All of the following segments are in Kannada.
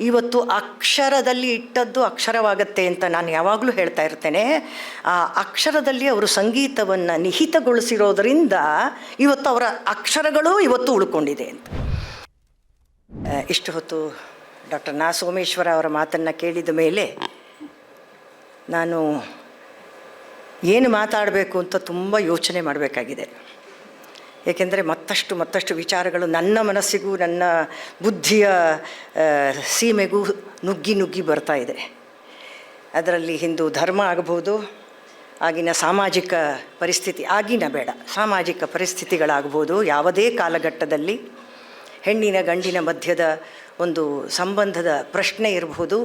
ಇವತ್ತು ಅಕ್ಷರದಲ್ಲಿ ಇಟ್ಟದ್ದು ಅಕ್ಷರವಾಗತ್ತೆ ಅಂತ ನಾನು ಯಾವಾಗಲೂ ಹೇಳ್ತಾ ಇರ್ತೇನೆ. ಆ ಅಕ್ಷರದಲ್ಲಿ ಅವರು ಸಂಗೀತವನ್ನು ನಿಹಿತಗೊಳಿಸಿರೋದರಿಂದ ಇವತ್ತು ಅವರ ಅಕ್ಷರಗಳು ಇವತ್ತು ಉಳ್ಕೊಂಡಿದೆ ಅಂತ. ಇಷ್ಟು ಹೊತ್ತು ಡಾಕ್ಟರ್ ನಾ ಸೋಮೇಶ್ವರ ಅವರ ಮಾತನ್ನು ಕೇಳಿದ ಮೇಲೆ ನಾನು ಏನು ಮಾತಾಡಬೇಕು ಅಂತ ತುಂಬ ಯೋಚನೆ ಮಾಡಬೇಕಾಗಿದೆ. ಏಕೆಂದರೆ ಮತ್ತಷ್ಟು ಮತ್ತಷ್ಟು ವಿಚಾರಗಳು ನನ್ನ ಮನಸ್ಸಿಗೂ ನನ್ನ ಬುದ್ಧಿಯ ಸೀಮೆಗೂ ನುಗ್ಗಿ ನುಗ್ಗಿ ಬರ್ತಾ ಇದೆ. ಅದರಲ್ಲಿ ಹಿಂದೂ ಧರ್ಮ ಆಗಬಹುದು, ಆಗಿನ ಸಾಮಾಜಿಕ ಪರಿಸ್ಥಿತಿ ಆಗಿನ ಬೇಡ, ಸಾಮಾಜಿಕ ಪರಿಸ್ಥಿತಿಗಳಾಗ್ಬೋದು ಯಾವುದೇ ಕಾಲಘಟ್ಟದಲ್ಲಿ ಹೆಣ್ಣಿನ ಗಂಡಿನ ಮಧ್ಯದ ಒಂದು ಸಂಬಂಧದ ಪ್ರಶ್ನೆ ಇರಬಹುದು.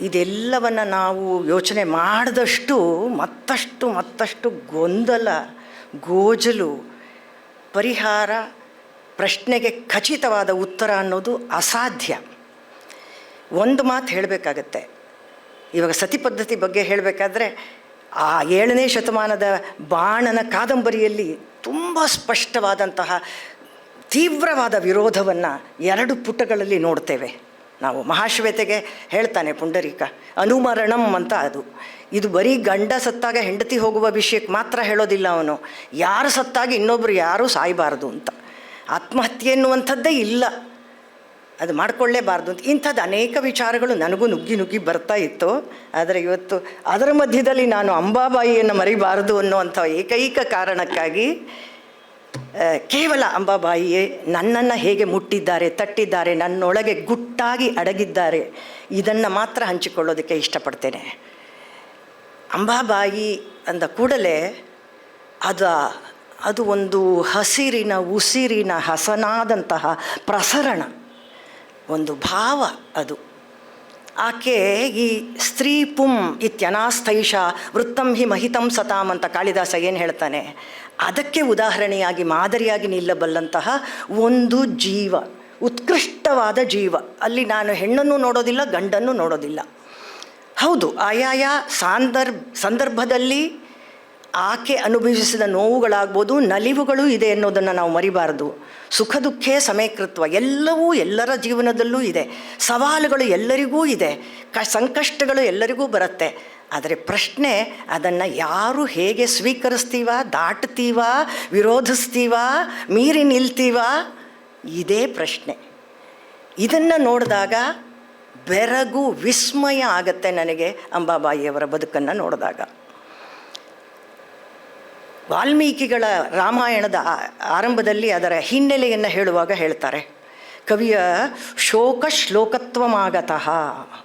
ಇದೆಲ್ಲವನ್ನು ನಾವು ಯೋಚನೆ ಮಾಡಿದಷ್ಟು ಮತ್ತಷ್ಟು ಮತ್ತಷ್ಟು ಗೊಂದಲ ಗೋಜಲು ಪರಿಹಾರ, ಪ್ರಶ್ನೆಗೆ ಖಚಿತವಾದ ಉತ್ತರ ಅನ್ನೋದು ಅಸಾಧ್ಯ. ಒಂದು ಮಾತು ಹೇಳಬೇಕಾಗತ್ತೆ. ಇವಾಗ ಸತಿ ಪದ್ಧತಿ ಬಗ್ಗೆ ಹೇಳಬೇಕಾದ್ರೆ, ಆ ಏಳನೇ ಶತಮಾನದ ಬಾಣನ ಕಾದಂಬರಿಯಲ್ಲಿ ತುಂಬ ಸ್ಪಷ್ಟವಾದಂತಹ ತೀವ್ರವಾದ ವಿರೋಧವನ್ನು ಎರಡು ಪುಟಗಳಲ್ಲಿ ನೋಡ್ತೇವೆ. ನಾವು ಮಹಾಶ್ವೇತೆಗೆ ಹೇಳ್ತಾನೆ ಪುಂಡರೀಕ, ಅನುಮರಣಂ ಅಂತ ಅದು. ಇದು ಬರೀ ಗಂಡ ಸತ್ತಾಗ ಹೆಂಡತಿ ಹೋಗುವ ವಿಷಯಕ್ಕೆ ಮಾತ್ರ ಹೇಳೋದಿಲ್ಲ ಅವನು. ಯಾರು ಸತ್ತಾಗ ಇನ್ನೊಬ್ಬರು ಯಾರೂ ಸಾಯಬಾರ್ದು ಅಂತ. ಆತ್ಮಹತ್ಯೆ ಎನ್ನುವಂಥದ್ದೇ ಇಲ್ಲ. ಅದು ಮಾಡಿಕೊಳ್ಳೇಬಾರ್ದು ಅಂತ. ಇಂಥದ್ದು ಅನೇಕ ವಿಚಾರಗಳು ನನಗೂ ನುಗ್ಗಿ ನುಗ್ಗಿ ಬರ್ತಾ ಇತ್ತು. ಆದರೆ ಇವತ್ತು ಅದರ ಮಧ್ಯದಲ್ಲಿ ನಾನು ಅಂಬಾಬಾಯಿಯನ್ನು ಮರಿಬಾರದು ಅನ್ನುವಂಥ ಏಕೈಕ ಕಾರಣಕ್ಕಾಗಿ ಕೇವಲ ಅಂಬಾಬಾಯಿಯೇ ನನ್ನನ್ನು ಹೇಗೆ ಮುಟ್ಟಿದ್ದಾರೆ, ತಟ್ಟಿದ್ದಾರೆ, ನನ್ನೊಳಗೆ ಗುಟ್ಟಾಗಿ ಅಡಗಿದ್ದಾರೆ, ಇದನ್ನು ಮಾತ್ರ ಹಂಚಿಕೊಳ್ಳೋದಕ್ಕೆ ಇಷ್ಟಪಡ್ತೇನೆ. ಅಂಬಾಬಾಯಿ ಅಂದ ಕೂಡಲೇ, ಅದ, ಅದು ಒಂದು ಹಸಿರಿನ, ಉಸಿರಿನ ಹಸನಾದಂತಹ ಪ್ರಸರಣ, ಒಂದು ಭಾವ ಅದು. ಆಕೆ ಈ ಸ್ತ್ರೀ ಪುಂ ಇತ್ಯನಾಸ್ಥೈಷ ವೃತ್ತಂ ಹಿ ಮಹಿತಂ ಸತಾಂ ಅಂತ ಕಾಳಿದಾಸ ಏನು ಹೇಳ್ತಾನೆ? ಅದಕ್ಕೆ ಉದಾಹರಣೆಯಾಗಿ ಮಾದರಿಯಾಗಿ ನಿಲ್ಲಬಲ್ಲಂತಹ ಒಂದು ಜೀವ, ಉತ್ಕೃಷ್ಟವಾದ ಜೀವ. ಅಲ್ಲಿ ನಾನು ಹೆಣ್ಣನ್ನು ನೋಡೋದಿಲ್ಲ, ಗಂಡನ್ನು ನೋಡೋದಿಲ್ಲ. ಹೌದು, ಆಯಾಯ ಸಾಂದರ್ಭ ಸಂದರ್ಭದಲ್ಲಿ ಆಕೆ ಅನುಭವಿಸಿದ ನೋವುಗಳಾಗ್ಬೋದು, ನಲಿವುಗಳು ಇದೆ ಅನ್ನೋದನ್ನು ನಾವು ಮರಿಬಾರದು. ಸುಖ, ದುಃಖೇ ಸಮಯಕೃತ್ವ ಎಲ್ಲವೂ ಎಲ್ಲರ ಜೀವನದಲ್ಲೂ ಇದೆ. ಸವಾಲುಗಳು ಎಲ್ಲರಿಗೂ ಇದೆ. ಕ, ಸಂಕಷ್ಟಗಳು ಎಲ್ಲರಿಗೂ ಬರುತ್ತೆ. ಆದರೆ ಪ್ರಶ್ನೆ ಅದನ್ನು ಯಾರು ಹೇಗೆ ಸ್ವೀಕರಿಸ್ತೀವ, ದಾಟ್ತೀವ, ವಿರೋಧಿಸ್ತೀವ, ಮೀರಿ ನಿಲ್ತೀವ? ಇದೇ ಪ್ರಶ್ನೆ. ಇದನ್ನು ನೋಡಿದಾಗ ಬೆರಗು ವಿಸ್ಮಯ ಆಗತ್ತೆ ನನಗೆ ಅಂಬಾಬಾಯಿಯವರ ಬದುಕನ್ನು ನೋಡಿದಾಗ. ವಾಲ್ಮೀಕಿಗಳ ರಾಮಾಯಣದ ಆರಂಭದಲ್ಲಿ ಅದರ ಹಿನ್ನೆಲೆಯನ್ನು ಹೇಳುವಾಗ ಹೇಳ್ತಾರೆ. ಕವಿಯ ಶೋಕ ಶ್ಲೋಕತ್ವಮಾಗತಃ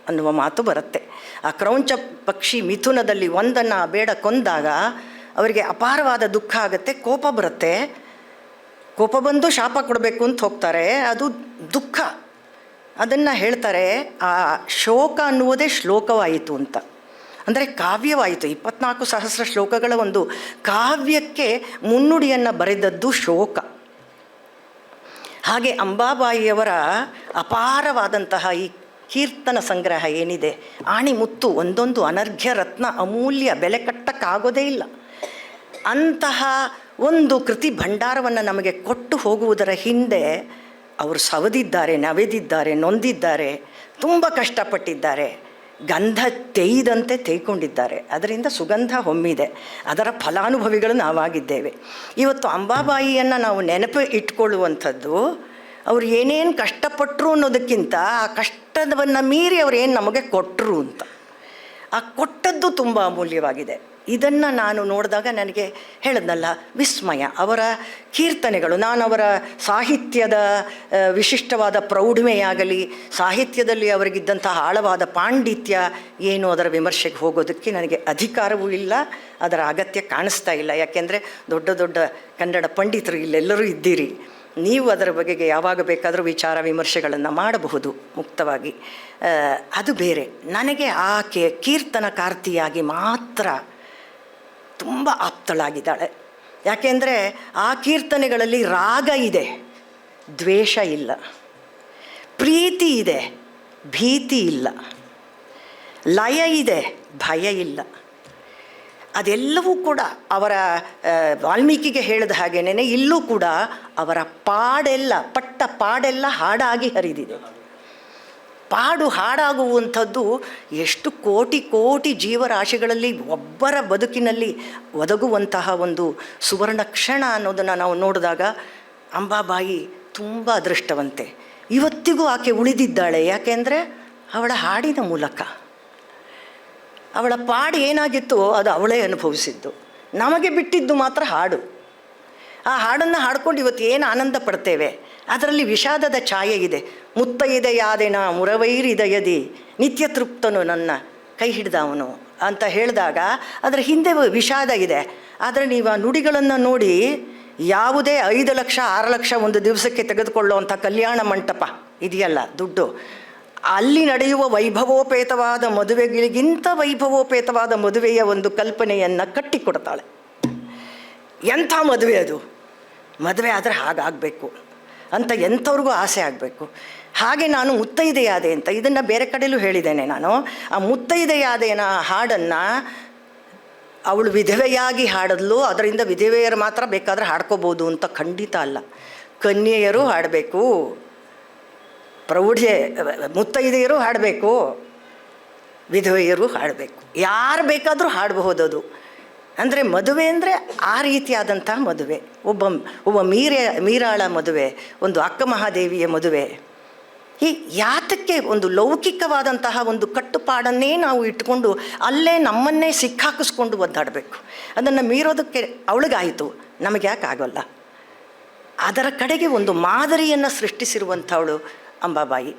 ಅನ್ನುವ ಮಾತು ಬರುತ್ತೆ. ಆ ಕ್ರೌಂಚ ಪಕ್ಷಿ ಮಿಥುನದಲ್ಲಿ ಒಂದನ್ನು ಬೇಡ ಕೊಂದಾಗ ಅವರಿಗೆ ಅಪಾರವಾದ ದುಃಖ ಆಗುತ್ತೆ, ಕೋಪ ಬರುತ್ತೆ. ಕೋಪ ಬಂದು ಶಾಪ ಕೊಡಬೇಕು ಅಂತ ಹೋಗ್ತಾರೆ, ಅದು ದುಃಖ. ಅದನ್ನು ಹೇಳ್ತಾರೆ, ಆ ಶೋಕ ಅನ್ನುವುದೇ ಶ್ಲೋಕವಾಯಿತು ಅಂತ. ಅಂದರೆ ಕಾವ್ಯವಾಯಿತು, ಇಪ್ಪತ್ನಾಲ್ಕು ಸಹಸ್ರ ಶ್ಲೋಕಗಳ ಒಂದು ಕಾವ್ಯಕ್ಕೆ ಮುನ್ನುಡಿಯನ್ನು ಬರೆದದ್ದು ಶೋಕ. ಹಾಗೆ ಅಂಬಾಬಾಯಿಯವರ ಅಪಾರವಾದಂತಹ ಈ ಕೀರ್ತನ ಸಂಗ್ರಹ ಏನಿದೆ? ಆಣಿಮುತ್ತು, ಒಂದೊಂದು ಅನರ್ಘ್ಯ ರತ್ನ ಅಮೂಲ್ಯ, ಬೆಲೆ ಕಟ್ಟಕ್ಕಾಗೋದೇ ಇಲ್ಲ. ಅಂತಹ ಒಂದು ಕೃತಿ ಭಂಡಾರವನ್ನು ನಮಗೆ ಕೊಟ್ಟು ಹೋಗುವುದರ ಹಿಂದೆ ಅವರು ಸವದಿದ್ದಾರೆ, ನವೆದಿದ್ದಾರೆ, ನೊಂದಿದ್ದಾರೆ, ತುಂಬ ಕಷ್ಟಪಟ್ಟಿದ್ದಾರೆ. ಗಂಧ ತೇಯ್ದಂತೆ ತೇಯ್ಕೊಂಡಿದ್ದಾರೆ. ಅದರಿಂದ ಸುಗಂಧ ಹೊಮ್ಮಿದೆ. ಅದರ ಫಲಾನುಭವಿಗಳು ನಾವಾಗಿದ್ದೇವೆ. ಇವತ್ತು ಅಂಬಾಬಾಯಿಯನ್ನು ನಾವು ನೆನಪು ಇಟ್ಕೊಳ್ಳುವಂಥದ್ದು, ಅವ್ರು ಏನೇನು ಕಷ್ಟಪಟ್ಟರು ಅನ್ನೋದಕ್ಕಿಂತ ಆ ಕಷ್ಟವನ್ನು ಮೀರಿ ಅವ್ರು ಏನು ನಮಗೆ ಕೊಟ್ಟರು ಅಂತ. ಆ ಕೊಟ್ಟದ್ದು ತುಂಬ ಅಮೂಲ್ಯವಾಗಿದೆ. ಇದನ್ನು ನಾನು ನೋಡಿದಾಗ ನನಗೆ ಹೇಳಿದ್ನಲ್ಲ, ವಿಸ್ಮಯ. ಅವರ ಕೀರ್ತನೆಗಳು ನಾನು ಅವರ ಸಾಹಿತ್ಯದ ವಿಶಿಷ್ಟವಾದ ಪ್ರೌಢಮೆಯಾಗಲಿ, ಸಾಹಿತ್ಯದಲ್ಲಿ ಅವರಿಗಿದ್ದಂತಹ ಆಳವಾದ ಪಾಂಡಿತ್ಯ ಏನು ಅದರ ವಿಮರ್ಶೆಗೆ ಹೋಗೋದಕ್ಕೆ ನನಗೆ ಅಧಿಕಾರವೂ ಇಲ್ಲ, ಅದರ ಅಗತ್ಯ ಕಾಣಿಸ್ತಾ ಇಲ್ಲ. ಯಾಕೆಂದರೆ ದೊಡ್ಡ ದೊಡ್ಡ ಕನ್ನಡ ಪಂಡಿತರು ಇಲ್ಲೆಲ್ಲರೂ ಇದ್ದೀರಿ. ನೀವು ಅದರ ಬಗೆಗೆ ಯಾವಾಗ ಬೇಕಾದರೂ ವಿಚಾರ ವಿಮರ್ಶೆಗಳನ್ನು ಮಾಡಬಹುದು, ಮುಕ್ತವಾಗಿ. ಅದು ಬೇರೆ. ನನಗೆ ಆಕೆ ಕೀರ್ತನಕಾರ್ತಿಯಾಗಿ ಮಾತ್ರ ತುಂಬ ಆಪ್ತಳಾಗಿದ್ದಾಳೆ. ಯಾಕೆಂದರೆ ಆ ಕೀರ್ತನೆಗಳಲ್ಲಿ ರಾಗ ಇದೆ, ದ್ವೇಷ ಇಲ್ಲ, ಪ್ರೀತಿ ಇದೆ, ಭೀತಿ ಇಲ್ಲ, ಲಯ ಇದೆ, ಭಯ ಇಲ್ಲ. ಅದೆಲ್ಲವೂ ಕೂಡ ಅವರ ವಾಲ್ಮೀಕಿಗೆ ಹೇಳಿದ ಹಾಗೇನೆ ಇಲ್ಲೂ ಕೂಡ ಅವರ ಪಾಡೆಲ್ಲ, ಪಟ್ಟ ಪಾಡೆಲ್ಲ ಹಾಡಾಗಿ ಹರಿದಿದೆ. ಪಾಡು ಹಾಡಾಗುವಂಥದ್ದು ಎಷ್ಟು ಕೋಟಿ ಕೋಟಿ ಜೀವರಾಶಿಗಳಲ್ಲಿ ಒಬ್ಬರ ಬದುಕಿನಲ್ಲಿ ಒದಗುವಂತಹ ಒಂದು ಸುವರ್ಣ ಕ್ಷಣ ಅನ್ನೋದನ್ನು ನಾವು ನೋಡಿದಾಗ ಅಂಬಾಬಾಯಿ ತುಂಬ ಅದೃಷ್ಟವಂತೆ. ಇವತ್ತಿಗೂ ಆಕೆ ಉಳಿದಿದ್ದಾಳೆ. ಯಾಕೆಂದರೆ ಅವಳ ಹಾಡಿನ ಮೂಲಕ. ಅವಳ ಪಾಡು ಏನಾಗಿತ್ತು ಅದು ಅವಳೇ ಅನುಭವಿಸಿದ್ದು. ನಮಗೆ ಬಿಟ್ಟಿದ್ದು ಮಾತ್ರ ಹಾಡು. ಆ ಹಾಡನ್ನು ಹಾಡ್ಕೊಂಡು ಇವತ್ತು ಏನು ಆನಂದ ಪಡ್ತೇವೆ? ಅದರಲ್ಲಿ ವಿಷಾದದ ಛಾಯೆ ಇದೆ. ಮುತ್ತೈದೆಯಾದೆನ ಮುರವೈರಿದಯದಿ, ನಿತ್ಯ ತೃಪ್ತನು ನನ್ನ ಕೈ ಹಿಡಿದವನು ಅಂತ ಹೇಳಿದಾಗ ಅದರ ಹಿಂದೆ ವಿಷಾದ ಇದೆ. ಆದರೆ ನೀವು ಆ ನುಡಿಗಳನ್ನು ನೋಡಿ ಯಾವುದೇ ಐದು ಲಕ್ಷ, ಆರು ಲಕ್ಷ ಒಂದು ದಿವಸಕ್ಕೆ ತೆಗೆದುಕೊಳ್ಳುವಂಥ ಕಲ್ಯಾಣ ಮಂಟಪ ಇದೆಯಲ್ಲ ದುಡ್ಡು. ಅಲ್ಲಿ ನಡೆಯುವ ವೈಭವೋಪೇತವಾದ ಮದುವೆಗಳಿಗಿಂತ ವೈಭವೋಪೇತವಾದ ಮದುವೆಯ ಒಂದು ಕಲ್ಪನೆಯನ್ನು ಕಟ್ಟಿಕೊಡ್ತಾಳೆ. ಎಂಥ ಮದುವೆ ಅದು? ಮದುವೆ ಆದರೆ ಹಾಗಾಗಬೇಕು ಅಂತ ಎಂಥವ್ರಿಗೂ ಆಸೆ ಆಗಬೇಕು. ಹಾಗೆ ನಾನು ಮುತ್ತೈದೆಯಾದೆ ಅಂತ ಇದನ್ನು ಬೇರೆ ಕಡೆಯಲ್ಲೂ ಹೇಳಿದ್ದೇನೆ ನಾನು. ಆ ಮುತ್ತೈದೆಯಾದೆನ ಹಾಡನ್ನು ಅವಳು ವಿಧವೆಯಾಗಿ ಹಾಡಲು ಅದರಿಂದ ವಿಧವೆಯರು ಮಾತ್ರ ಬೇಕಾದರೆ ಹಾಡ್ಕೋಬೋದು ಅಂತ ಖಂಡಿತ ಅಲ್ಲ. ಕನ್ಯೆಯರು ಹಾಡಬೇಕು ಪ್ರೌಢೆ ಮುತ್ತೈದೆಯರು ಹಾಡಬೇಕು, ವಿಧವೆಯರು ಹಾಡಬೇಕು. ಯಾರು ಬೇಕಾದರೂ ಹಾಡಬಹುದು ಅದು. ಅಂದರೆ ಮದುವೆ ಅಂದರೆ ಆ ರೀತಿಯಾದಂಥ ಮದುವೆ. ಒಬ್ಬ ಒಬ್ಬ ಮೀರೆ, ಮೀರಾಳ ಮದುವೆ, ಒಂದು ಅಕ್ಕ ಮಹಾದೇವಿಯ ಮದುವೆ. ಈ ಯಾತಕ್ಕೆ ಒಂದು ಲೌಕಿಕವಾದಂತಹ ಒಂದು ಕಟ್ಟುಪಾಡನ್ನೇ ನಾವು ಇಟ್ಟುಕೊಂಡು ಅಲ್ಲೇ ನಮ್ಮನ್ನೇ ಸಿಕ್ಕಾಕಿಸ್ಕೊಂಡು ಒದ್ದಾಡಬೇಕು. ಅದನ್ನು ಮೀರೋದಕ್ಕೆ ಅವಳಿಗಾಯಿತು, ನಮಗೆ ಯಾಕೆ ಆಗೋಲ್ಲ? ಅದರ ಕಡೆಗೆ ಒಂದು ಮಾದರಿಯನ್ನು ಸೃಷ್ಟಿಸಿರುವಂಥವಳು ಅಂಬಾಬಾಯಿ.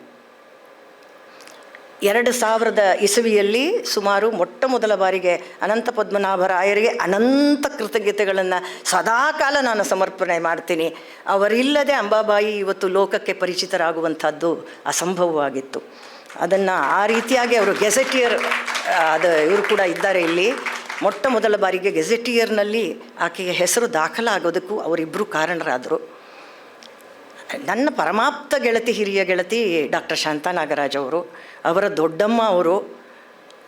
ಎರಡು ಸಾವಿರದ ಇಸವಿಯಲ್ಲಿ ಸುಮಾರು ಮೊಟ್ಟ ಮೊದಲ ಬಾರಿಗೆ ಅನಂತ ಪದ್ಮನಾಭರಾಯರಿಗೆ ಅನಂತ ಕೃತಜ್ಞತೆಗಳನ್ನು ಸದಾಕಾಲ ನಾನು ಸಮರ್ಪಣೆ ಮಾಡ್ತೀನಿ. ಅವರಿಲ್ಲದೆ ಅಂಬಾಬಾಯಿ ಇವತ್ತು ಲೋಕಕ್ಕೆ ಪರಿಚಿತರಾಗುವಂಥದ್ದು ಅಸಂಭವವಾಗಿತ್ತು. ಅದನ್ನು ಆ ರೀತಿಯಾಗಿ ಅವರು ಗೆಜೆಟಿಯರ್ ಅದು ಇವರು ಕೂಡ ಇದ್ದಾರೆ ಇಲ್ಲಿ. ಮೊಟ್ಟ ಮೊದಲ ಬಾರಿಗೆ ಗೆಜೆಟಿಯರ್ನಲ್ಲಿ ಆಕೆಯ ಹೆಸರು ದಾಖಲಾಗೋದಕ್ಕೂ ಅವರಿಬ್ಬರು ಕಾರಣರಾದರು. ನನ್ನ ಪರಮಾಪ್ತ ಗೆಳತಿ, ಹಿರಿಯ ಗೆಳತಿ ಡಾಕ್ಟರ್ ಶಾಂತಾ ನಾಗರಾಜ್ ಅವರು, ಅವರ ದೊಡ್ಡಮ್ಮ ಅವರು,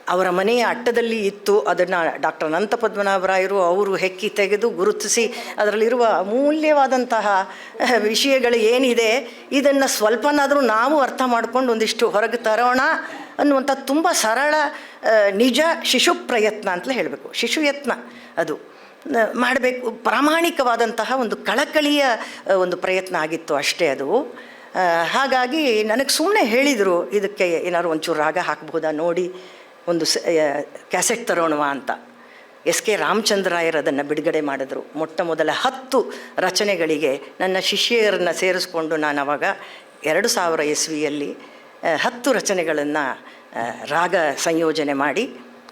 ಅವರ ಮನೆಯ ಅಟ್ಟದಲ್ಲಿ ಇತ್ತು. ಅದನ್ನು ಡಾಕ್ಟರ್ ಅನಂತ ಪದ್ಮನಾಭರಾಯರು ಅವರು ಹೆಕ್ಕಿ ತೆಗೆದು ಗುರುತಿಸಿ ಅದರಲ್ಲಿರುವ ಅಮೂಲ್ಯವಾದಂತಹ ವಿಷಯಗಳು ಏನಿದೆ, ಇದನ್ನು ಸ್ವಲ್ಪನಾದರೂ ನಾವು ಅರ್ಥ ಮಾಡಿಕೊಂಡು ಒಂದಿಷ್ಟು ಹೊರಗೆ ತರೋಣ ಅನ್ನುವಂಥ ತುಂಬ ಸರಳ ನಿಜ ಶಿಶು ಪ್ರಯತ್ನ ಅಂತಲೇ ಹೇಳಬೇಕು. ಶಿಶು ಯತ್ನ ಅದು. ಮಾಡಬೇಕು, ಪ್ರಾಮಾಣಿಕವಾದಂತಹ ಒಂದು ಕಳಕಳಿಯ ಒಂದು ಪ್ರಯತ್ನ ಆಗಿತ್ತು ಅಷ್ಟೇ ಅದು. ಹಾಗಾಗಿ ನನಗೆ ಸುಮ್ಮನೆ ಹೇಳಿದರು, ಇದಕ್ಕೆ ಏನಾದ್ರು ಒಂಚೂರು ರಾಗ ಹಾಕ್ಬೋದಾ ನೋಡಿ, ಒಂದು ಕ್ಯಾಸೆಟ್ ತರೋಣವ ಅಂತ. ಎಸ್ ಕೆ ರಾಮಚಂದ್ರಾಯರ್ ಅದನ್ನು ಬಿಡುಗಡೆ ಮಾಡಿದ್ರು. ಮೊಟ್ಟ ಮೊದಲ ಹತ್ತು ರಚನೆಗಳಿಗೆ ನನ್ನ ಶಿಷ್ಯರನ್ನು ಸೇರಿಸ್ಕೊಂಡು ನಾನು ಅವಾಗ ಎರಡು ಸಾವಿರ ಇಸ್ವಿಯಲ್ಲಿ ಹತ್ತು ರಚನೆಗಳನ್ನು ರಾಗ ಸಂಯೋಜನೆ ಮಾಡಿ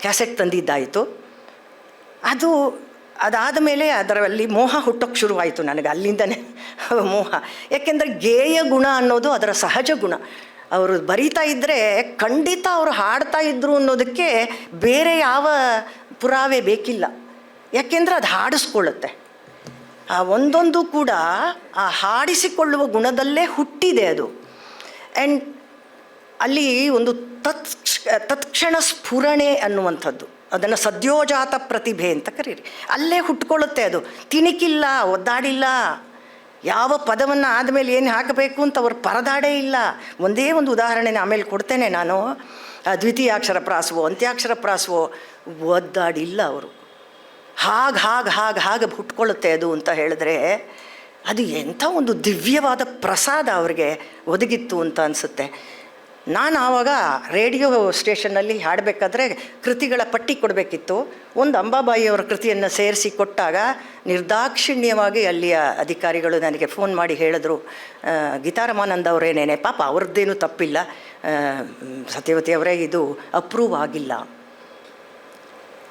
ಕ್ಯಾಸೆಟ್ ತಂದಿದ್ದಾಯಿತು. ಅದು ಅದಾದ ಮೇಲೆ ಅದರಲ್ಲಿ ಮೋಹ ಹುಟ್ಟೋಕ್ಕೆ ಶುರುವಾಯಿತು ನನಗೆ, ಅಲ್ಲಿಂದನೇ ಮೋಹ. ಯಾಕೆಂದರೆ ಗೇಯ ಗುಣ ಅನ್ನೋದು ಅದರ ಸಹಜ ಗುಣ. ಅವರು ಬರೀತಾ ಇದ್ದರೆ ಖಂಡಿತ ಅವರು ಹಾಡ್ತಾ ಇದ್ರು ಅನ್ನೋದಕ್ಕೆ ಬೇರೆ ಯಾವ ಪುರಾವೆ ಬೇಕಿಲ್ಲ. ಯಾಕೆಂದರೆ ಅದು ಹಾಡಿಸ್ಕೊಳ್ಳುತ್ತೆ. ಆ ಒಂದೊಂದು ಕೂಡ ಆ ಹಾಡಿಸಿಕೊಳ್ಳುವ ಗುಣದಲ್ಲೇ ಹುಟ್ಟಿದೆ ಅದು. ಆ್ಯಂಡ್ ಅಲ್ಲಿ ಒಂದು ತತ್ ತತ್ಕ್ಷಣ ಸ್ಫುರಣೆ ಅನ್ನುವಂಥದ್ದು. ಅದನ್ನು ಸದ್ಯೋಜಾತ ಪ್ರತಿಭೆ ಅಂತ ಕರೀರಿ. ಅಲ್ಲೇ ಹುಟ್ಕೊಳ್ಳುತ್ತೆ ಅದು. ತಿಣಿಕಿಲ್ಲ ಒದ್ದಾಡಿಲ್ಲ. ಯಾವ ಪದವನ್ನು ಆದಮೇಲೆ ಏನು ಹಾಕಬೇಕು ಅಂತ ಅವ್ರು ಪರದಾಡೇ ಇಲ್ಲ. ಒಂದೇ ಒಂದು ಉದಾಹರಣೆನ ಆಮೇಲೆ ಕೊಡ್ತೇನೆ ನಾನು. ದ್ವಿತೀಯಾಕ್ಷರ ಪ್ರಾಸವೋ, ಅಂತ್ಯಾಕ್ಷರ ಪ್ರಾಸವೋ, ಒದ್ದಾಡಿಲ್ಲ ಅವರು. ಹಾಗೆ ಹಾಗೆ ಹಾಗೆ ಹಾಗೆ ಹುಟ್ಕೊಳ್ಳುತ್ತೆ ಅದು ಅಂತ ಹೇಳಿದ್ರೆ ಅದು ಎಂಥ ಒಂದು ದಿವ್ಯವಾದ ಪ್ರಸಾದ ಅವ್ರಿಗೆ ಒದಗಿತ್ತು ಅಂತ ಅನಿಸುತ್ತೆ. ನಾನು ಆವಾಗ ರೇಡಿಯೋ ಸ್ಟೇಷನ್ನಲ್ಲಿ ಹಾಡಬೇಕಾದ್ರೆ ಕೃತಿಗಳ ಪಟ್ಟಿ ಕೊಡಬೇಕಿತ್ತು. ಒಂದು ಅಂಬಾಬಾಯಿಯವರ ಕೃತಿಯನ್ನು ಸೇರಿಸಿ ಕೊಟ್ಟಾಗ ನಿರ್ದಾಕ್ಷಿಣ್ಯವಾಗಿ ಅಲ್ಲಿಯ ಅಧಿಕಾರಿಗಳು ನನಗೆ ಫೋನ್ ಮಾಡಿ ಹೇಳಿದ್ರು ಗೀತಾರಾಮಾನಂದ ಅವರೇನೇನೆ ಪಾಪ ಅವ್ರದ್ದೇನು ತಪ್ಪಿಲ್ಲ. ಸತ್ಯವತಿ ಅವರೇ, ಇದು ಅಪ್ರೂವ್ ಆಗಿಲ್ಲ.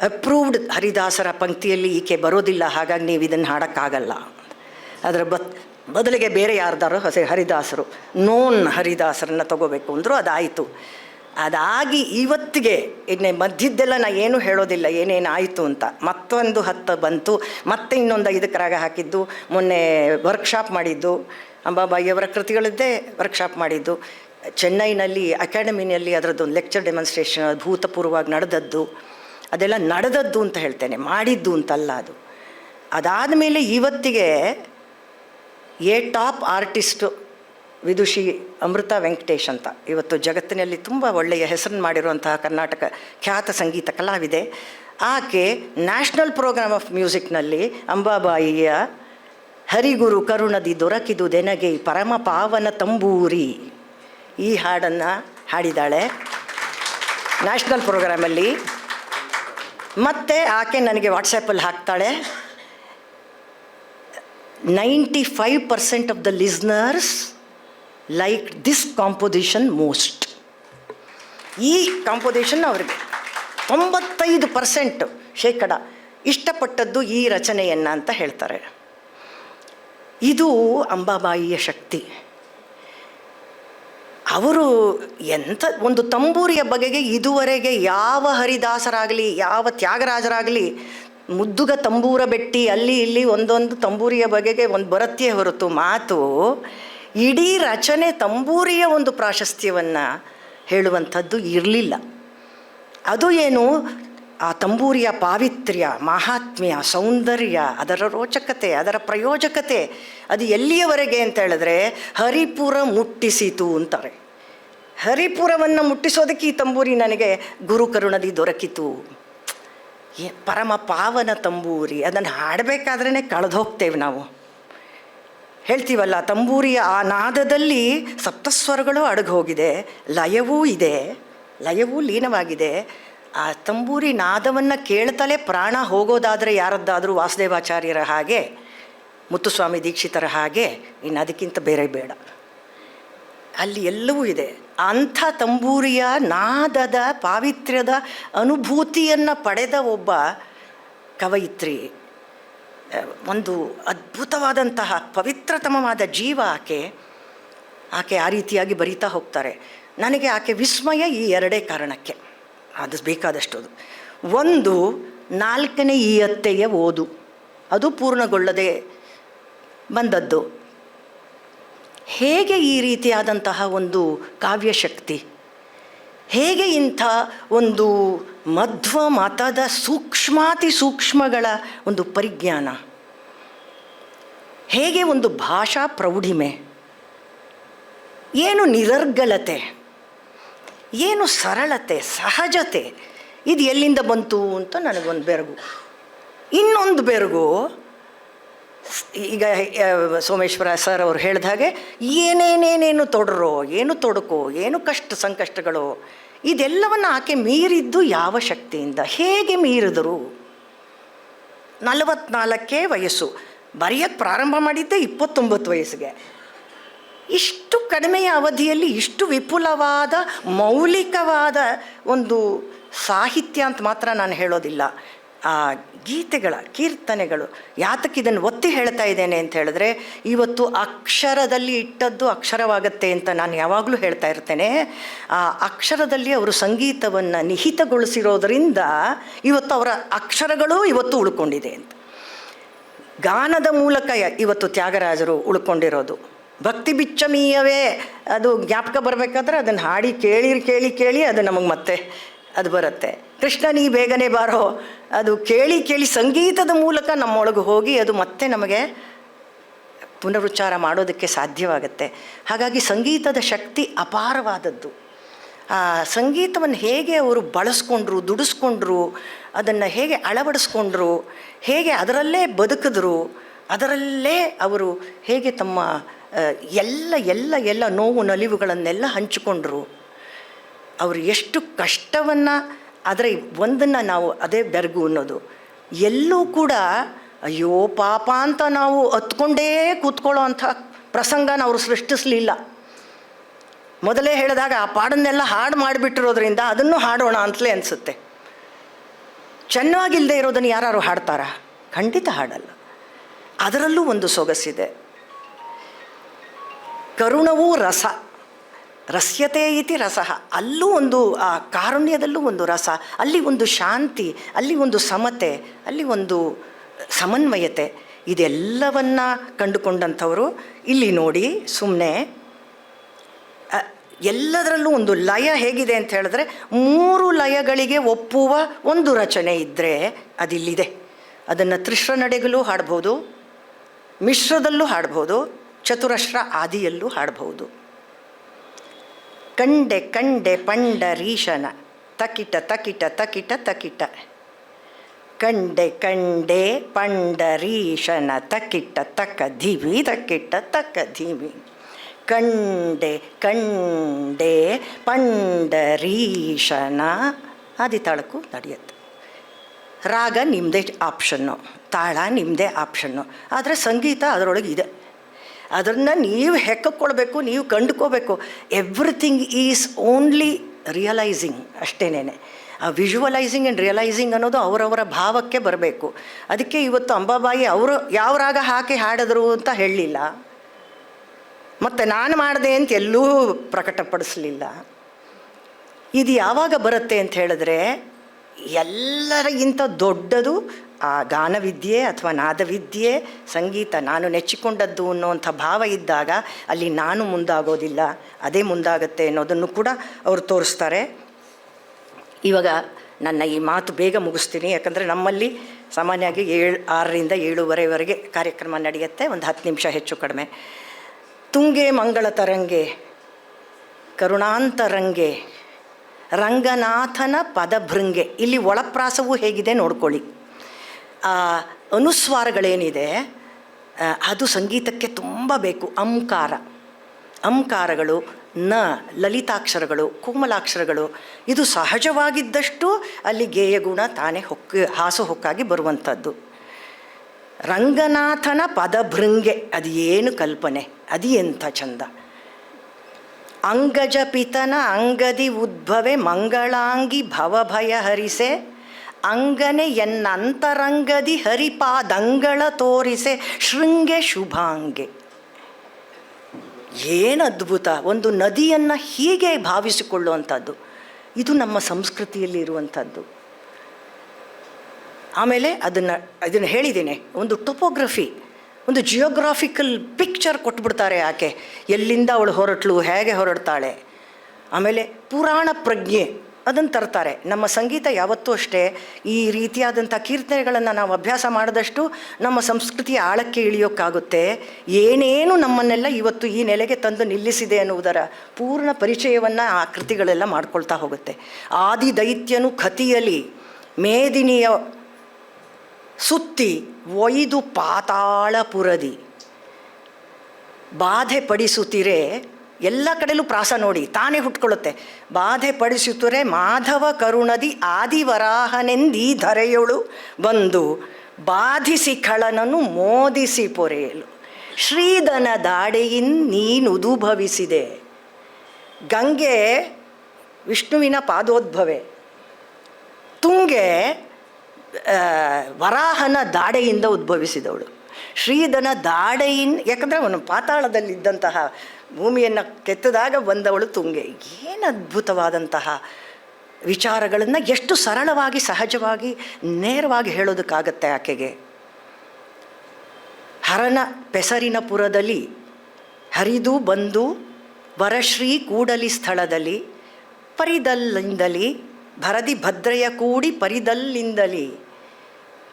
ಅಪ್ರೂವ್ಡ್ ಹರಿದಾಸರ ಪಂಕ್ತಿಯಲ್ಲಿ ಈಕೆ ಬರೋದಿಲ್ಲ, ಹಾಗಾಗಿ ನೀವು ಇದನ್ನು ಹಾಡೋಕ್ಕಾಗಲ್ಲ. ಅದರ ಬತ್ ಬದಲಿಗೆ ಬೇರೆ ಯಾರ್ದಾರು ಹೊಸ ಹರಿದಾಸರು ನೋನ್ ಹರಿದಾಸರನ್ನು ತಗೋಬೇಕು ಅಂದರು ಅದಾಯಿತು. ಅದಾಗಿ ಇವತ್ತಿಗೆ ಇನ್ನೇ ಮಧ್ಯದ್ದೆಲ್ಲ ನಾ ಏನೂ ಹೇಳೋದಿಲ್ಲ, ಏನೇನು ಆಯಿತು ಅಂತ. ಮತ್ತೊಂದು ಹತ್ತು ಬಂತು, ಮತ್ತೆ ಇನ್ನೊಂದು ಐದಕ್ಕೆ ರಾಗ ಹಾಕಿದ್ದು, ಮೊನ್ನೆ ವರ್ಕ್ಶಾಪ್ ಮಾಡಿದ್ದು. ಅಂಬಾಬಾಯಿಯವರ ಕೃತಿಗಳದ್ದೇ ವರ್ಕ್ಶಾಪ್ ಮಾಡಿದ್ದು. ಚೆನ್ನೈನಲ್ಲಿ ಅಕಾಡೆಮಿನಲ್ಲಿ ಅದರದ್ದೊಂದು ಲೆಕ್ಚರ್ ಡೆಮಾನ್ಸ್ಟ್ರೇಷನ್ ಅಭೂತಪೂರ್ವವಾಗಿ ನಡೆದದ್ದು. ಅದೆಲ್ಲ ನಡೆದದ್ದು ಅಂತ ಹೇಳ್ತೇನೆ, ಮಾಡಿದ್ದು ಅಂತಲ್ಲ ಅದು. ಅದಾದ ಮೇಲೆ ಇವತ್ತಿಗೆ a top artist Vidushi Amrutha Venkatesh ಅಂತ. ಇವತ್ತು ಜಗತ್ತಿನಲ್ಲಿ ತುಂಬ ಒಳ್ಳೆಯ ಹೆಸರನ್ನು ಮಾಡಿರುವಂತಹ ಕರ್ನಾಟಕ ಖ್ಯಾತ ಸಂಗೀತ ಕಲಾವಿದೆ. ಆಕೆ ನ್ಯಾಷನಲ್ ಪ್ರೋಗ್ರಾಮ್ ಆಫ್ ಮ್ಯೂಸಿಕ್ನಲ್ಲಿ ಅಂಬಾಬಾಯಿಯ ಹರಿಗುರು ಕರುಣದಿ ದೊರಕಿದು ದೆನಗೆ ಪರಮ ಪಾವನ ತಂಬೂರಿ. ಈ ಹಾಡನ್ನು ಹಾಡಿದ್ದಾಳೆ. ನ್ಯಾಷನಲ್ ಪ್ರೋಗ್ರಾಮಲ್ಲಿ. ಮತ್ತು ಆಕೆ ನನಗೆ ವಾಟ್ಸಪ್ಪಲ್ಲಿ ಹಾಕ್ತಾಳೆ. Ninety five percent of the listeners like this composition most ಈ ಕಾಂಪೋಸಿಷನ್ ಅವರಿಗೆ ತೊಂಬತ್ತೈದು ಪರ್ಸೆಂಟ್ ಶೇಕಡ ಇಷ್ಟಪಟ್ಟದ್ದು ಈ ರಚನೆಯನ್ನು ಅಂತ ಹೇಳ್ತಾರೆ. ಇದು ಅಂಬಾಬಾಯಿಯ ಶಕ್ತಿ. ಅವರು ಎಂಥ ಒಂದು ತಂಬೂರಿಯ ಬಗೆಗೆ ಇದುವರೆಗೆ ಯಾವ ಹರಿದಾಸರಾಗಲಿ, ಯಾವ ತ್ಯಾಗರಾಜರಾಗಲಿ ಮುದ್ದುಗ ತಂಬೂರ ಬೆಟ್ಟಿ ಅಲ್ಲಿ ಇಲ್ಲಿ ಒಂದೊಂದು ತಂಬೂರಿಯ ಬಗೆಗೆ ಒಂದು ಬರತ್ತೆ ಹೊರತು ಮಾತು ಇಡೀ ರಚನೆ ತಂಬೂರಿಯ ಒಂದು ಪ್ರಾಶಸ್ತ್ಯವನ್ನು ಹೇಳುವಂಥದ್ದು ಇರಲಿಲ್ಲ. ಅದು ಏನು? ಆ ತಂಬೂರಿಯ ಪಾವಿತ್ರ್ಯ, ಮಾಹಾತ್ಮ್ಯ, ಸೌಂದರ್ಯ, ಅದರ ರೋಚಕತೆ, ಅದರ ಪ್ರಯೋಜಕತೆ ಅದು ಎಲ್ಲಿಯವರೆಗೆ ಅಂತ ಹೇಳಿದ್ರೆ ಹರಿಪುರ ಮುಟ್ಟಿಸಿತು ಅಂತಾರೆ. ಹರಿಪುರವನ್ನು ಮುಟ್ಟಿಸೋದಕ್ಕೆ ಈ ತಂಬೂರಿ ನನಗೆ ಗುರುಕರುಣದಿ ದೊರಕಿತು. ಏ, ಪರಮ ಪಾವನ ತಂಬೂರಿ, ಅದನ್ನು ಹಾಡಬೇಕಾದ್ರೇ ಕಳೆದು ಹೋಗ್ತೇವೆ ನಾವು. ಹೇಳ್ತೀವಲ್ಲ, ತಂಬೂರಿಯ ಆ ನಾದದಲ್ಲಿ ಸಪ್ತಸ್ವರಗಳು ಅಡುಗೆ ಹೋಗಿದೆ, ಲಯವೂ ಇದೆ, ಲಯವೂ ಲೀನವಾಗಿದೆ. ಆ ತಂಬೂರಿ ನಾದವನ್ನು ಕೇಳ್ತಲೇ ಪ್ರಾಣ ಹೋಗೋದಾದರೆ ಯಾರದ್ದಾದರೂ ವಾಸುದೇವಾಚಾರ್ಯರ ಹಾಗೆ, ಮುತ್ತುಸ್ವಾಮಿ ದೀಕ್ಷಿತರ ಹಾಗೆ, ಇನ್ನು ಅದಕ್ಕಿಂತ ಬೇರೆ ಬೇಡ. ಅಲ್ಲಿ ಎಲ್ಲವೂ ಇದೆ. ಅಂಥ ತಂಬೂರಿಯ ನಾದದ ಪಾವಿತ್ರ್ಯದ ಅನುಭೂತಿಯನ್ನು ಪಡೆದ ಒಬ್ಬ ಕವಯಿತ್ರಿ. ಒಂದು ಅದ್ಭುತವಾದಂತಹ ಪವಿತ್ರತಮವಾದ ಜೀವ ಆಕೆ. ಆಕೆ ಆ ರೀತಿಯಾಗಿ ಬರೀತಾ ಹೋಗ್ತಾರೆ. ನನಗೆ ಆಕೆ ವಿಸ್ಮಯ ಈ ಎರಡೇ ಕಾರಣಕ್ಕೆ. ಅದು ಬೇಕಾದಷ್ಟು ಅದು. ಒಂದು, ನಾಲ್ಕನೇ ಈ ಅತ್ತೆಯ ಓದು. ಅದು ಪೂರ್ಣಗೊಳ್ಳದೆ ಬಂದದ್ದು. ಹೇಗೆ ಈ ರೀತಿಯಾದಂತಹ ಒಂದು ಕಾವ್ಯಶಕ್ತಿ? ಹೇಗೆ ಇಂಥ ಒಂದು ಮಧ್ವ ಮತದ ಸೂಕ್ಷ್ಮಾತಿ ಸೂಕ್ಷ್ಮಗಳ ಒಂದು ಪರಿಜ್ಞಾನ? ಹೇಗೆ ಒಂದು ಭಾಷಾ ಪ್ರೌಢಿಮೆ? ಏನು ನಿರರ್ಗಲತೆ ಏನು ಸರಳತೆ, ಸಹಜತೆ? ಇದು ಎಲ್ಲಿಂದ ಬಂತು ಅಂತ ನನಗೊಂದು ಬೆರಗು. ಇನ್ನೊಂದು ಬೆರಗು ಈಗ ಸೋಮೇಶ್ವರ ಸರ್ ಅವರು ಹೇಳಿದ ಹಾಗೆ, ಏನೇನೇನೇನು ತೊಡರೋ, ಏನು ತೊಡಕೋ, ಏನು ಕಷ್ಟ ಸಂಕಷ್ಟಗಳು, ಇದೆಲ್ಲವನ್ನು ಆಕೆ ಮೀರಿದ್ದು ಯಾವ ಶಕ್ತಿಯಿಂದ? ಹೇಗೆ ಮೀರಿದರು? ನಲವತ್ನಾಲ್ಕೇ ವಯಸ್ಸು. ಬರೆಯೋಕ್ಕೆ ಪ್ರಾರಂಭ ಮಾಡಿದ್ದೆ ಇಪ್ಪತ್ತೊಂಬತ್ತು ವಯಸ್ಸಿಗೆ. ಇಷ್ಟು ಕಡಿಮೆಯ ಅವಧಿಯಲ್ಲಿ ಇಷ್ಟು ವಿಪುಲವಾದ, ಮೌಲಿಕವಾದ ಒಂದು ಸಾಹಿತ್ಯ ಅಂತ ಮಾತ್ರ ನಾನು ಹೇಳೋದಿಲ್ಲ. ಆ, ಗೀತೆಗಳ, ಕೀರ್ತನೆಗಳು, ಯಾತಕ್ಕೆ ಇದನ್ನು ಒತ್ತಿ ಹೇಳ್ತಾ ಇದ್ದೇನೆ ಅಂತ ಹೇಳಿದ್ರೆ, ಇವತ್ತು ಅಕ್ಷರದಲ್ಲಿ ಇಟ್ಟದ್ದು ಅಕ್ಷರವಾಗತ್ತೆ ಅಂತ ನಾನು ಯಾವಾಗಲೂ ಹೇಳ್ತಾ ಇರ್ತೇನೆ. ಆ, ಅಕ್ಷರದಲ್ಲಿ ಅವರು ಸಂಗೀತವನ್ನು ನಿಹಿತಗೊಳಿಸಿರೋದರಿಂದ ಇವತ್ತು ಅವರ ಅಕ್ಷರಗಳು ಇವತ್ತು ಉಳ್ಕೊಂಡಿದೆ ಅಂತ. ಗಾನದ ಮೂಲಕ ಇವತ್ತು ತ್ಯಾಗರಾಜರು ಉಳ್ಕೊಂಡಿರೋದು. ಭಕ್ತಿ ಬಿಚ್ಚಮೀಯವೇ, ಅದು ಜ್ಞಾಪಕ ಬರಬೇಕಾದ್ರೆ ಅದನ್ನು ಹಾಡಿ ಕೇಳಿ ಕೇಳಿ ಕೇಳಿ ಅದು ನಮಗೆ ಮತ್ತೆ ಅದು ಬರುತ್ತೆ. ಕೃಷ್ಣ, ನೀ ಬೇಗನೆ ಬಾರೋ. ಅದು ಕೇಳಿ ಕೇಳಿ ಸಂಗೀತದ ಮೂಲಕ ನಮ್ಮೊಳಗೆ ಹೋಗಿ ಅದು ಮತ್ತೆ ನಮಗೆ ಪುನರುಚ್ಚಾರ ಮಾಡೋದಕ್ಕೆ ಸಾಧ್ಯವಾಗುತ್ತೆ. ಹಾಗಾಗಿ ಸಂಗೀತದ ಶಕ್ತಿ ಅಪಾರವಾದದ್ದು. ಆ ಸಂಗೀತವನ್ನು ಹೇಗೆ ಅವರು ಬಳಸ್ಕೊಂಡ್ರು, ದುಡಿಸ್ಕೊಂಡ್ರು, ಅದನ್ನು ಹೇಗೆ ಅಳವಡಿಸ್ಕೊಂಡ್ರು, ಹೇಗೆ ಅದರಲ್ಲೇ ಬದುಕಿದ್ರು, ಅದರಲ್ಲೇ ಅವರು ಹೇಗೆ ತಮ್ಮ ಎಲ್ಲ ಎಲ್ಲ ಎಲ್ಲ ನೋವು, ನಲಿವುಗಳನ್ನೆಲ್ಲ ಹಂಚಿಕೊಂಡ್ರು. ಅವರು ಎಷ್ಟು ಕಷ್ಟವನ್ನು ಆದರೆ ಒಂದನ್ನು ನಾವು ಅದೇ ಬೆರಗು ಅನ್ನೋದು. ಎಲ್ಲೂ ಕೂಡ ಅಯ್ಯೋ ಪಾಪ ಅಂತ ನಾವು ಹತ್ಕೊಂಡೇ ಕೂತ್ಕೊಳ್ಳೋ ಅಂಥ ಪ್ರಸಂಗನ ಅವರು ಸೃಷ್ಟಿಸಲಿಲ್ಲ. ಮೊದಲೇ ಹೇಳಿದಾಗ ಆ ಪಾಡನ್ನೆಲ್ಲ ಹಾಡು ಮಾಡಿಬಿಟ್ಟಿರೋದ್ರಿಂದ ಅದನ್ನು ಹಾಡೋಣ ಅಂತಲೇ ಅನಿಸುತ್ತೆ. ಚೆನ್ನಾಗಿಲ್ಲದೆ ಇರೋದನ್ನು ಯಾರು ಹಾಡ್ತಾರಾ? ಖಂಡಿತ ಹಾಡಲ್ಲ. ಅದರಲ್ಲೂ ಒಂದು ಸೊಗಸಿದೆ. ಕರುಣವೂ ರಸ. ರಸ್ಯತೆ ಇತಿ ರಸ. ಅಲ್ಲೂ ಒಂದು, ಆ ಕಾರುಣ್ಯದಲ್ಲೂ ಒಂದು ರಸ. ಅಲ್ಲಿ ಒಂದು ಶಾಂತಿ, ಅಲ್ಲಿ ಒಂದು ಸಮತೆ, ಅಲ್ಲಿ ಒಂದು ಸಮನ್ವಯತೆ. ಇದೆಲ್ಲವನ್ನ ಕಂಡುಕೊಂಡಂಥವರು ಇಲ್ಲಿ ನೋಡಿ ಸುಮ್ಮನೆ ಎಲ್ಲದರಲ್ಲೂ ಒಂದು ಲಯ ಹೇಗಿದೆ ಅಂತ ಹೇಳಿದ್ರೆ, ಮೂರು ಲಯಗಳಿಗೆ ಒಪ್ಪುವ ಒಂದು ರಚನೆ ಇದ್ದರೆ ಅದಿಲ್ಲಿದೆ. ಅದನ್ನು ತ್ರಿಶ್ರ ನಡೆಗಲೂ ಹಾಡ್ಬೋದು, ಮಿಶ್ರದಲ್ಲೂ ಹಾಡ್ಬೋದು, ಚತುರಶ್ರ ಆದಿಯಲ್ಲೂ ಹಾಡಬಹುದು ಕಂಡೆ ಕಂಡೆ ಪಂಡರೀಶನ ತಕಿಟ ತಕಿಟ ತಕಿಟ ತಕಿಟ. ಕಂಡೆ ಕಂಡೆ ಪಂಡರೀಶನ ತಕಿಟ, ತಕ ಧಿವಿ, ತಕಿಟ, ತಕ ಧಿವಿ. ಕಂಡೆ ಕಂಡೆ ಪಂಡರೀಶನ ಆದಿತಾಳಕ್ಕೂ ನಡೆಯುತ್ತೆ. ರಾಗ ನಿಮ್ಮದೇ ಆಪ್ಷನ್ನು ತಾಳ ನಿಮ್ಮದೇ ಆಪ್ಷನ್ನು ಆದರೆ ಸಂಗೀತ ಅದರೊಳಗೆ ಇದೆ. ಅದನ್ನು ನೀವು ಹೆಕ್ಕೊಳ್ಬೇಕು ನೀವು ಕಂಡುಕೋಬೇಕು. ಎವ್ರಿಥಿಂಗ್ ಈಸ್ ಓನ್ಲಿ ರಿಯಲೈಸಿಂಗ್ ಅಷ್ಟೇನೆ ಆ ವಿಜುವಲೈಸಿಂಗ್ ಆ್ಯಂಡ್ ರಿಯಲೈಸಿಂಗ್ ಅನ್ನೋದು ಅವರವರ ಭಾವಕ್ಕೆ ಬರಬೇಕು. ಅದಕ್ಕೆ ಇವತ್ತು ಅಂಬಾಬಾಯಿ ಅವರು ಯಾವ ರಾಗ ಹಾಕಿ ಹಾಡಿದ್ರು ಅಂತ ಹೇಳಲಿಲ್ಲ. ಮತ್ತು ನಾನು ಮಾಡಿದೆ ಅಂತ ಎಲ್ಲೂ ಪ್ರಕಟಪಡಿಸಲಿಲ್ಲ. ಇದು ಯಾವಾಗ ಬರುತ್ತೆ ಅಂತ ಹೇಳಿದ್ರೆ ಎಲ್ಲರಿಗಿಂತ ದೊಡ್ಡದು ಆ ಗಾನವಿದ್ಯೆ ಅಥವಾ ನಾದವಿದ್ಯೆ, ಸಂಗೀತ ನಾನು ನೆಚ್ಚಿಕೊಂಡದ್ದು ಅನ್ನೋವಂಥ ಭಾವ ಇದ್ದಾಗ ಅಲ್ಲಿ ನಾನು ಮುಂದಾಗೋದಿಲ್ಲ, ಅದೇ ಮುಂದಾಗತ್ತೆ ಅನ್ನೋದನ್ನು ಕೂಡ ಅವರು ತೋರಿಸ್ತಾರೆ. ಇವಾಗ ನನ್ನ ಈ ಮಾತು ಬೇಗ ಮುಗಿಸ್ತೀನಿ, ಯಾಕಂದರೆ ನಮ್ಮಲ್ಲಿ ಸಾಮಾನ್ಯವಾಗಿ ಏಳು, ಆರರಿಂದ ಏಳುವರೆವರೆಗೆ ಕಾರ್ಯಕ್ರಮ ನಡೆಯುತ್ತೆ, ಒಂದು ಹತ್ತು ನಿಮಿಷ ಹೆಚ್ಚು ಕಡಿಮೆ. ತುಂಗೆ ಮಂಗಳ ತರಂಗೆ, ಕರುಣಾಂತರಂಗೆ, ರಂಗನಾಥನ ಪದಭೃಂಗೆ, ಇಲ್ಲಿ ಒಳಪ್ರಾಸವೂ ಹೇಗಿದೆ ನೋಡ್ಕೊಳ್ಳಿ. ಅನುಸ್ವಾರಗಳೇನಿದೆ ಅದು ಸಂಗೀತಕ್ಕೆ ತುಂಬ ಬೇಕು. ಅಂಕಾರ ಅಂಕಾರಗಳು ನ, ಲಲಿತಾಕ್ಷರಗಳು, ಕೋಮಲಾಕ್ಷರಗಳು, ಇದು ಸಹಜವಾಗಿದ್ದಷ್ಟು ಅಲ್ಲಿ ಗೇಯ ಗುಣ ತಾನೇ ಹೊಕ್ಕ ಹಾಸು ಹೊಕ್ಕಾಗಿ ಬರುವಂಥದ್ದು ರಂಗನಾಥನ ಪದಭೃಂಗೆ, ಅದು ಏನು ಕಲ್ಪನೆ? ಅದು ಎಂಥ ಚಂದ. ಅಂಗಜ ಪಿತನ ಅಂಗದಿ ಉದ್ಭವೆ, ಮಂಗಳಾಂಗಿ ಭವಭಯ ಹರಿಸೆ ಅಂಗನೆ ಎನ್ನಂತರಂಗದಿ ಹರಿಪಾದಂಗಳ ತೋರಿಸೆ ಶೃಂಗೆ ಶುಭಾಂಗೆ. ಏನು ಅದ್ಭುತ, ಒಂದು ನದಿಯನ್ನು ಹೀಗೆ ಭಾವಿಸಿಕೊಳ್ಳುವಂಥದ್ದು. ಇದು ನಮ್ಮ ಸಂಸ್ಕೃತಿಯಲ್ಲಿ ಇರುವಂಥದ್ದು. ಆಮೇಲೆ ಅದನ್ನು ಅದನ್ನು ಹೇಳಿದ್ದೀನಿ, ಒಂದು ಟೊಪೋಗ್ರಫಿ, ಒಂದು ಜಿಯೋಗ್ರಾಫಿಕಲ್ ಪಿಕ್ಚರ್ ಕೊಟ್ಬಿಡ್ತಾರೆ ಆಕೆ. ಎಲ್ಲಿಂದ ಅವಳು ಹೊರಟ್ಲು, ಹೇಗೆ ಹೊರಡ್ತಾಳೆ. ಆಮೇಲೆ ಪುರಾಣ ಪ್ರಜ್ಞೆ ಅದನ್ನು ತರ್ತಾರೆ. ನಮ್ಮ ಸಂಗೀತ ಯಾವತ್ತೂ ಅಷ್ಟೇ, ಈ ರೀತಿಯಾದಂಥ ಕೀರ್ತನೆಗಳನ್ನು ನಾವು ಅಭ್ಯಾಸ ಮಾಡಿದಷ್ಟು ನಮ್ಮ ಸಂಸ್ಕೃತಿಯ ಆಳಕ್ಕೆ ಇಳಿಯೋಕ್ಕಾಗುತ್ತೆ. ಏನೇನು ನಮ್ಮನ್ನೆಲ್ಲ ಇವತ್ತು ಈ ನೆಲೆಗೆ ತಂದು ನಿಲ್ಲಿಸಿದೆ ಅನ್ನುವುದರ ಪೂರ್ಣ ಪರಿಚಯವನ್ನು ಆ ಕೃತಿಗಳೆಲ್ಲ ಮಾಡ್ಕೊಳ್ತಾ ಹೋಗುತ್ತೆ. ಆದಿ ದೈತ್ಯನು ಕತಿಯಲಿ ಮೇದಿನಿಯ ಸುತ್ತಿ, ಒಯ್ದು ಪಾತಾಳಪುರದಿ. ಬಾಧೆ ಪಡಿಸುತ್ತಿರೆ ಎಲ್ಲ ಕಡೆಯಲ್ಲೂ ಪ್ರಾಸ ನೋಡಿ, ತಾನೇ ಹುಟ್ಕೊಳ್ಳುತ್ತೆ. ಬಾಧೆ ಪಡಿಸುತ್ತರೆ ಮಾಧವ ಕರುಣದಿ ಆದಿವರಾಹನೆಂದೀ ಧರೆಯೊಳು ಬಂದು ಬಾಧಿಸಿ ಖಳನನ್ನು ಮೋದಿಸಿ ಪೊರೆಯಲು. ಶ್ರೀಧನ ದಾಡೆಯಿನ್ ನೀನುದುಭವಿಸಿದೆ ಗಂಗೆ ವಿಷ್ಣುವಿನ ಪಾದೋದ್ಭವೆ. ತುಂಗೆ ವರಾಹನ ದಾಡೆಯಿಂದ ಉದ್ಭವಿಸಿದವಳು. ಶ್ರೀಧನ ದಾಡೆಯಿನ್, ಯಾಕಂದರೆ ಅವನು ಪಾತಾಳದಲ್ಲಿದ್ದಂತಹ ಭೂಮಿಯನ್ನು ಕೆತ್ತದಾಗ ಬಂದವಳು ತುಂಗೆ. ಏನು ಅದ್ಭುತವಾದಂತಹ ವಿಚಾರಗಳನ್ನು ಎಷ್ಟು ಸರಳವಾಗಿ, ಸಹಜವಾಗಿ, ನೇರವಾಗಿ ಹೇಳೋದಕ್ಕಾಗತ್ತೆ ಆಕೆಗೆ. ಹರನ ಪೆಸರಿನ ಪುರದಲ್ಲಿ, ಹರಿದು ಬಂದು ವರಶ್ರೀ ಕೂಡಲಿ ಸ್ಥಳದಲ್ಲಿ, ಪರಿದಲ್ಲಿಂದಲಿ, ಭರದಿ ಭದ್ರೆಯ ಕೂಡಿ ಪರಿದಲ್ಲಿಂದಲಿ,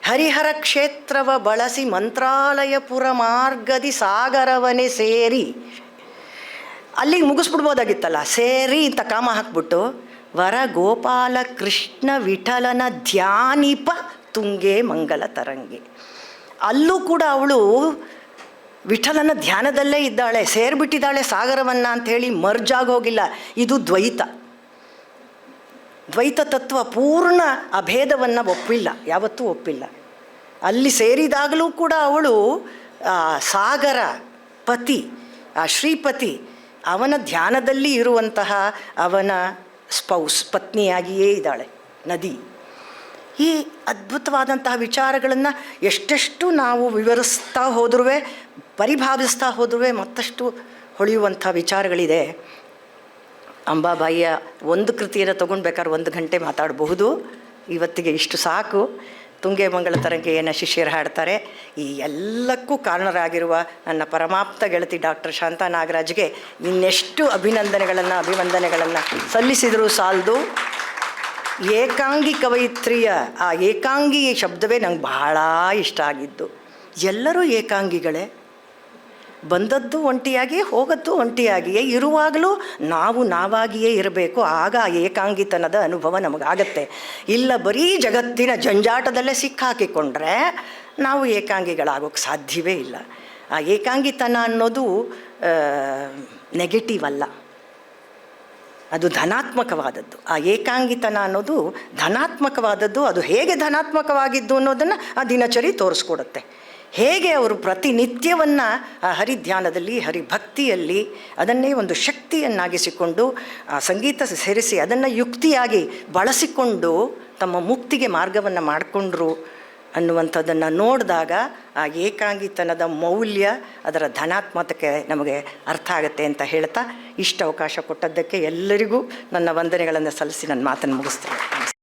ಹರಿಹರ ಕ್ಷೇತ್ರವ ಬಳಸಿ ಮಂತ್ರಾಲಯಪುರ ಮಾರ್ಗದಿ ಸಾಗರವನೆ ಸೇರಿ ಅಲ್ಲಿಗೆ ಮುಗಿಸ್ಬಿಡ್ಬೋದಾಗಿತ್ತಲ್ಲ? ಸೇರಿ ಇಂಥ ಕಾಮ ಹಾಕ್ಬಿಟ್ಟು ವರ ಗೋಪಾಲ ಕೃಷ್ಣ ವಿಠಲನ ಧ್ಯಾನಿಪ ತುಂಗೆ ಮಂಗಲ ತರಂಗಿ. ಅಲ್ಲೂ ಕೂಡ ಅವಳು ವಿಠಲನ ಧ್ಯಾನದಲ್ಲೇ ಇದ್ದಾಳೆ, ಸೇರಿಬಿಟ್ಟಿದ್ದಾಳೆ ಸಾಗರವನ್ನ ಅಂಥೇಳಿ ಮರ್ಜಾಗೋಗಿಲ್ಲ ಇದು ದ್ವೈತ. ದ್ವೈತ ತತ್ವ ಪೂರ್ಣ ಅಭೇದವನ್ನು ಒಪ್ಪಿಲ್ಲ, ಯಾವತ್ತೂ ಒಪ್ಪಿಲ್ಲ. ಅಲ್ಲಿ ಸೇರಿದಾಗಲೂ ಕೂಡ ಅವಳು ಸಾಗರ ಪತಿ, ಆ, ಶ್ರೀಪತಿ ಅವನ ಧ್ಯಾನದಲ್ಲಿ ಇರುವಂತಹ ಅವನ ಸ್ಪೌಸ್, ಪತ್ನಿಯಾಗಿಯೇ ಇದ್ದಾಳೆ, ನದಿ. ಈ ಅದ್ಭುತವಾದಂತಹ ವಿಚಾರಗಳನ್ನು ಎಷ್ಟೆಷ್ಟು ನಾವು ವಿವರಿಸ್ತಾ ಹೋದ್ರೂ ಪರಿಭಾವಿಸ್ತಾ ಹೋದ್ರೂ ಮತ್ತಷ್ಟು ಹೊಳೆಯುವಂಥ ವಿಚಾರಗಳಿದೆ. ಅಂಬಾಬಾಯಿಯ ಒಂದು ಕೃತಿಯನ್ನು ತೊಗೊಂಡ್ಬೇಕಾದ್ರೆ ಒಂದು ಗಂಟೆ ಮಾತಾಡಬಹುದು. ಇವತ್ತಿಗೆ ಇಷ್ಟು ಸಾಕು. ತುಂಗೆ ಮಂಗಳ ತರಂಗೆಯನ್ನು ಶಿಷ್ಯರು ಹಾಡ್ತಾರೆ. ಈ ಎಲ್ಲಕ್ಕೂ ಕಾರಣರಾಗಿರುವ ನನ್ನ ಪರಮಾಪ್ತ ಗೆಳತಿ ಡಾಕ್ಟರ್ ಶಾಂತಾ ನಾಗರಾಜ್ಗೆ ಇನ್ನೆಷ್ಟು ಅಭಿನಂದನೆಗಳನ್ನು, ಅಭಿವಂದನೆಗಳನ್ನು ಸಲ್ಲಿಸಿದರೂ ಸಾಲದು. ಏಕಾಂಗಿ ಕವಯಿತ್ರಿಯ, ಆ ಏಕಾಂಗಿ ಶಬ್ದವೇ ನಂಗೆ ಬಹಳ ಇಷ್ಟ ಆಗಿದ್ದು. ಎಲ್ಲರೂ ಏಕಾಂಗಿಗಳೇ. ಬಂದದ್ದು ಒಂಟಿಯಾಗಿ, ಹೋಗದ್ದು ಒಂಟಿಯಾಗಿಯೇ ಇರುವಾಗಲೂ ನಾವು ನಾವಾಗಿಯೇ ಇರಬೇಕು. ಆಗ ಏಕಾಂಗಿತನದ ಅನುಭವ ನಮಗಾಗತ್ತೆ. ಇಲ್ಲ ಬರೀ ಜಗತ್ತಿನ ಜಂಜಾಟದಲ್ಲೇ ಸಿಕ್ಕಾಕಿಕೊಂಡ್ರೆ ನಾವು ಏಕಾಂಗಿಗಳಾಗೋಕ್ಕೆ ಸಾಧ್ಯವೇ ಇಲ್ಲ. ಆ ಏಕಾಂಗಿತನ ಅನ್ನೋದು ನೆಗೆಟಿವ್ ಅಲ್ಲ. ಅದು ಧನಾತ್ಮಕವಾದದ್ದು. ಆ ಏಕಾಂಗಿತನ ಅನ್ನೋದು ಧನಾತ್ಮಕವಾದದ್ದು, ಅದು ಹೇಗೆ ಧನಾತ್ಮಕವಾಗಿದ್ದು ಅನ್ನೋದನ್ನು ಆ ದಿನಚರಿ ತೋರಿಸ್ಕೊಡುತ್ತೆ. ಹೇಗೆ ಅವರು ಪ್ರತಿನಿತ್ಯವನ್ನು ಆ ಹರಿಧ್ಯಾನದಲ್ಲಿ, ಹರಿಭಕ್ತಿಯಲ್ಲಿ ಅದನ್ನೇ ಒಂದು ಶಕ್ತಿಯನ್ನಾಗಿಸಿಕೊಂಡು ಆ ಸಂಗೀತ ಸೇರಿಸಿ ಅದನ್ನು ಯುಕ್ತಿಯಾಗಿ ಬಳಸಿಕೊಂಡು ತಮ್ಮ ಮುಕ್ತಿಗೆ ಮಾರ್ಗವನ್ನು ಮಾಡಿಕೊಂಡ್ರು ಅನ್ನುವಂಥದ್ದನ್ನು ನೋಡಿದಾಗ ಆ ಏಕಾಂಗಿತನದ ಮೌಲ್ಯ ಅದರ ಧನಾತ್ಮಕತೆ ನಮಗೆ ಅರ್ಥ ಆಗುತ್ತೆ ಅಂತ ಹೇಳ್ತಾ ಇಷ್ಟು ಅವಕಾಶ ಕೊಟ್ಟದ್ದಕ್ಕೆ ಎಲ್ಲರಿಗೂ ನನ್ನ ವಂದನೆಗಳನ್ನು ಸಲ್ಲಿಸಿ ನನ್ನ ಮಾತನ್ನು ಮುಗಿಸ್ತೇನೆ.